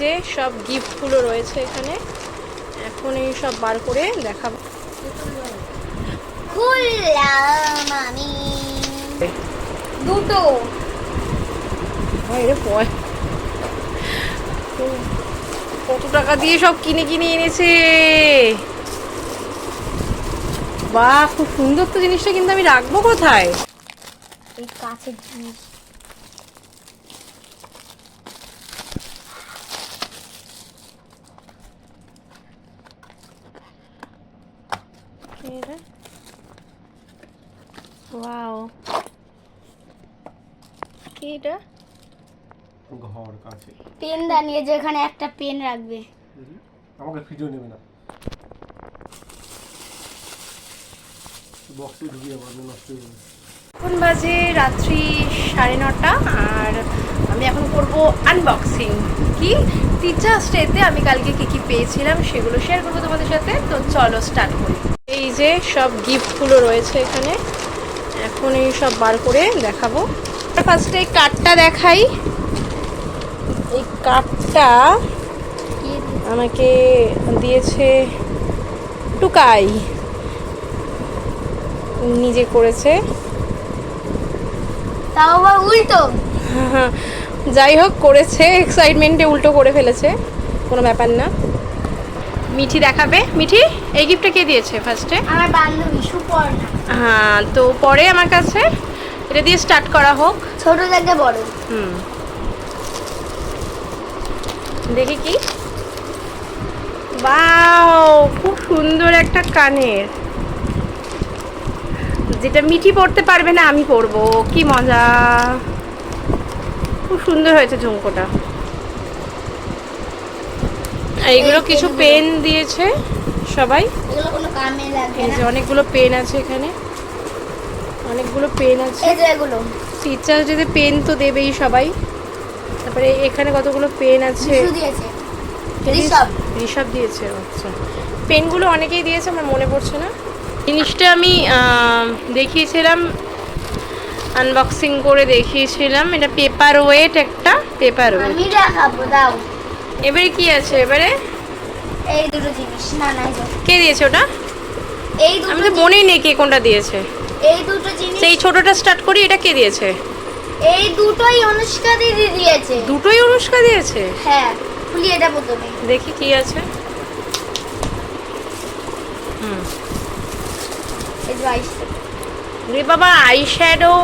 যে সব গিফটগুলো রয়েছে এখানে এখন এই সব বার করে দেখাবো। খুললাম আমি। দুটো। কত টাকা দিয়ে সব কিনে কিনে এনেছে? বাহ খুব সুন্দর তো জিনিসটা কিন্তু আমি রাখব কোথায়? এই কাছের জিনিস। ওয়াও কি এটা? ঘর কাছে পেন দাঁড়িয়ে যেখানে একটা পেন রাখবে। আমাকে ভিডিও নেবে না। বক্সে ঢুকিয়ে নষ্ট হয়ে যাবে। এখন বাজে রাত্রি সাড়ে নটা আর আমি এখন করব আনবক্সিং কি? টিচার্স ডেতে আমি কালকে কি কি পেয়েছিলাম সেগুলো শেয়ার করব তোমাদের সাথে। তো চলো স্টার্ট করি। এই যে সব গিফটগুলো রয়েছে এখানে এখন এই সব বার করে দেখাবো। ফার্স্টে এই কার্ডটা দেখাই। এই কার্ডটা আমাকে দিয়েছে টুকাই। নিজে করেছে। তাও আবার উল্টো? যাই হোক করেছে। এক্সাইটমেন্টে উল্টো করে ফেলেছে। কোনো ব্যাপার না। মিঠি দেখাবে? মিঠি এই গিফটটা কে দিয়েছে ফার্স্টে আমার বান্ধবী সুপর্ণা। হ্যাঁ তো পরে আমার কাছে? এটা দিয়ে স্টার্ট করা হোক। ছোট থেকে বড়। হুম। দেখি কি? বাও খুব সুন্দর একটা কানের। যেটা মিঠি পড়তে পারবে না আমি পরবো। কি মজা। খুব সুন্দর হয়েছে ঝুমকোটা। এইগুলো কিছু পেন দিয়েছে সবাই। এই যে অনেকগুলো পেন আছে এখানে। অনেকগুলো পেন আছে। টিচার যদি পেন তো দেবেই সবাই। তারপরে এখানে কতগুলো পেন আছে? ঋষভ ঋষভ দিয়েছে আচ্ছা। পেনগুলো অনেকেই দিয়েছে আমার মনে পড়ছে না। জিনিসটা আমি দেখিয়েছিলাম আনবক্সিং করে দেখিয়েছিলাম। এটা পেপার ওয়েট একটা পেপার ওয়েট আমি দেখাবো দাও। এবারে কি আছে এবারে? এই দুটো জিনিস। না না কে দিয়েছে ওটা? এই দুটো আমি তো মনেই নেই কে কোনটা দিয়েছে। এই দুটো জিনিস সেই ছোটটা স্টার্ট করি এটা কে দিয়েছে? এই দুটোই অনুষ্কা দিদি দিয়েছে। দুটোই অনুষ্কা দিয়েছে? হ্যাঁ খুলি এটা প্রথমে। দেখি কি আছে। হুম। এই রে বাবা আই শ্যাডো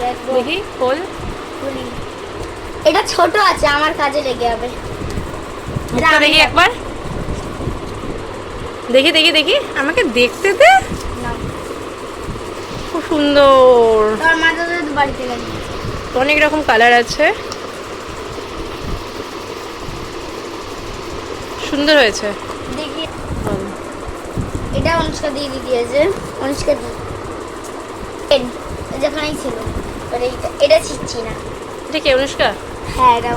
দেখো দেখি খোল। খুলি। এটা ছোট আছে আমার কাজে লেগে যাবে। মুখটা দেখি একবার। দেখি দেখি দেখি। আমাকে দেখতে দে। খুব সুন্দর। তোর মা তো বাড়িতে গেল অনেক রকম কালার আছে। সুন্দর হয়েছে। দেখি। এটা অনুষ্কা দিদি দিয়েছে। অনুষ্কা দিদি যেখানেই ছিল। এটা ছিচ্ছি না। এটা কি অনুষ্কা? হ্যাঁ এটা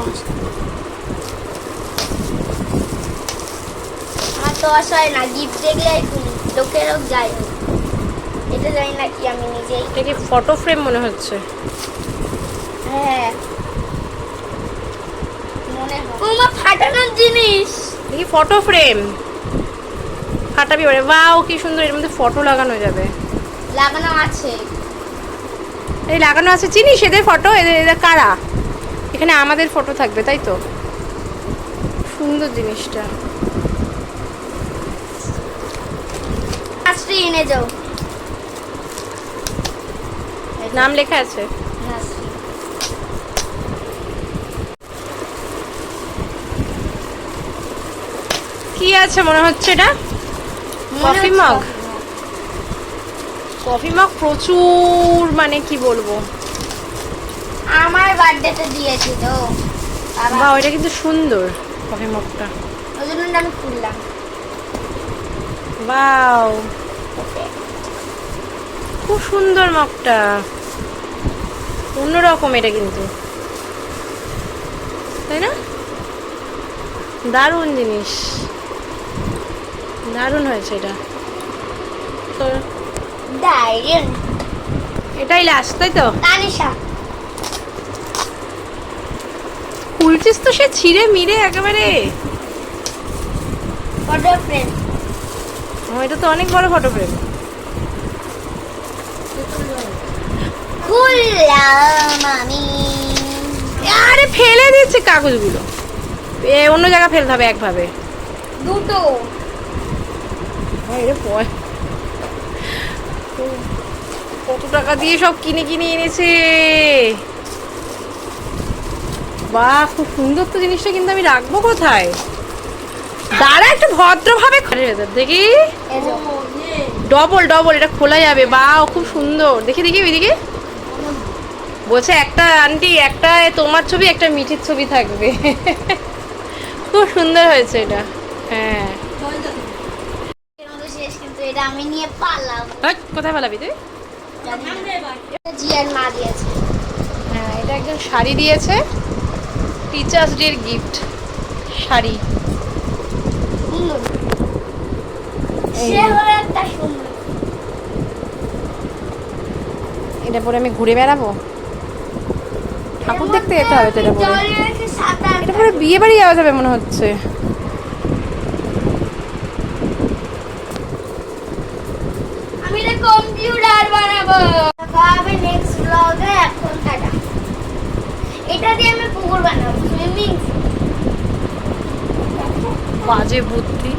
আমার তো আশায় না গিফট দেখলে খুলি লোকেরও যাই এটা জানি না কি আমি নিজেই। এটা ফটো ফ্রেম মনে হচ্ছে? হ্যাঁ। মনে হয়। ও মা ফাটানোর জিনিস। দেখি ফটো ফ্রেম ফাটাবি পারে বাও কি সুন্দর এর মধ্যে ফটো লাগানো যাবে। লাগানো আছে। এই লাগানো আছে চিনিস এদের ফটো এদের এদের কারা? এখানে আমাদের ফটো থাকবে তাই তো? সুন্দর জিনিসটা। আশ্রী এনে যাও। নাম লেখা আছে? নাসরি। কি আছে মনে হচ্ছে এটা? Coffee mug? কফি মগ প্রচুর মানে কি বলব? আমার বার্থডেতে দিয়েছি তো। বাবা। এটা কিন্তু সুন্দর কফি মগটা। ওই জন্য আমি খুললাম। বাও। খুব সুন্দর মগটা। অন্যরকম এটা কিন্তু। তাই না? দারুণ জিনিস। দারুণ হয়েছে এটা। তো ডাইরিন এটাই লাস্ট তাই তো? তানিশা উল্টো করেছিস তো সে ছিঁড়ে মিরে একেবারে। ফটো ফ্রেম ও, এটা তো অনেক বড় ফটো ফ্রেম খুললাম আমি। আরে ফেলে দিচ্ছে কাগজগুলো। এ অন্য জায়গা ফেলতে হবে একভাবে। দুটো। আরে পয়। কত টাকা দিয়ে সব কিনে কিনে এনেছে। বাহ খুব সুন্দর তো জিনিসটা কিন্তু আমি রাখব কোথায়? দাঁড়া একটু ভদ্রভাবে দেখি। ডবল ডবল এটা খোলা যাবে বাহ খুব সুন্দর। দেখি দেখি ওইদিকে। বলছে একটা আন্টি একটা তোমার ছবি একটা মিঠির ছবি থাকবে। খুব সুন্দর হয়েছে এটা। হ্যাঁ। আমি নিয়ে পারলাম কোথায় পালাবি তুই? জিয়ার মা দিয়েছে হ্যাঁ এটা একজন শাড়ি দিয়েছে। টিচার্স ডের গিফট শাড়ি। এটা পরে আমি ঘুরে বেড়াবো? ঠাকুর দেখতে যেতে হবে তো এটা পরে। এটা পরে বিয়ে বাড়ি যাওয়া যাবে মনে হচ্ছে। আমি কম্পিউটার বানাবো। নেক্সট ব্লগে এটা দিয়ে আমি পুকুর বানাবো সুইমিং বাজে বুদ্ধি।